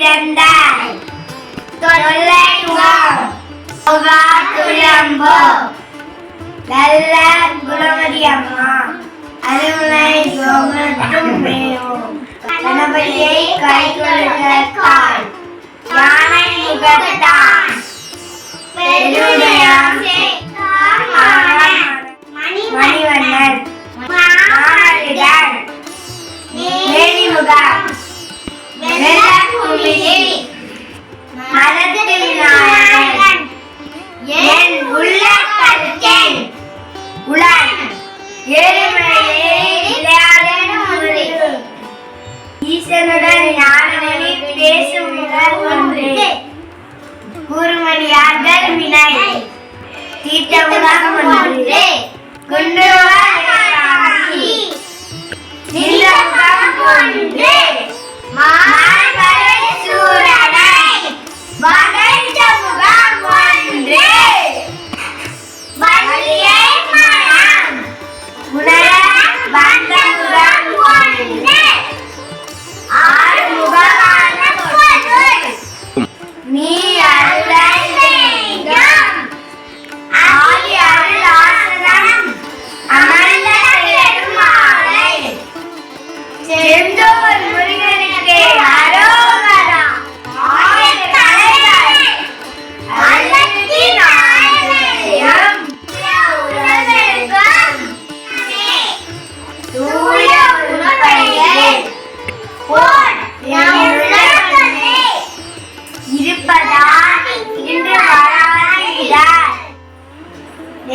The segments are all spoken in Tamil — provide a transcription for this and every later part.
பிறந்தாய் தொல்லை உகாத்துயம்போ நல்ல குணமதி அம்மா அருமை யோகத்தும் மேலும் ஈசனுடன் ஞானமே பேசும் முதல் ஒன்று கூறுமணியார்கள் வினை தீட்டமுடன் ஒன்று கொண்டு வா செய்தார்.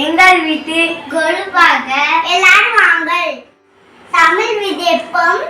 எங்கள் வீட்டு கொழுப்பாக எல்லாரும் வாங்கள். தமிழ் விதைப்பும்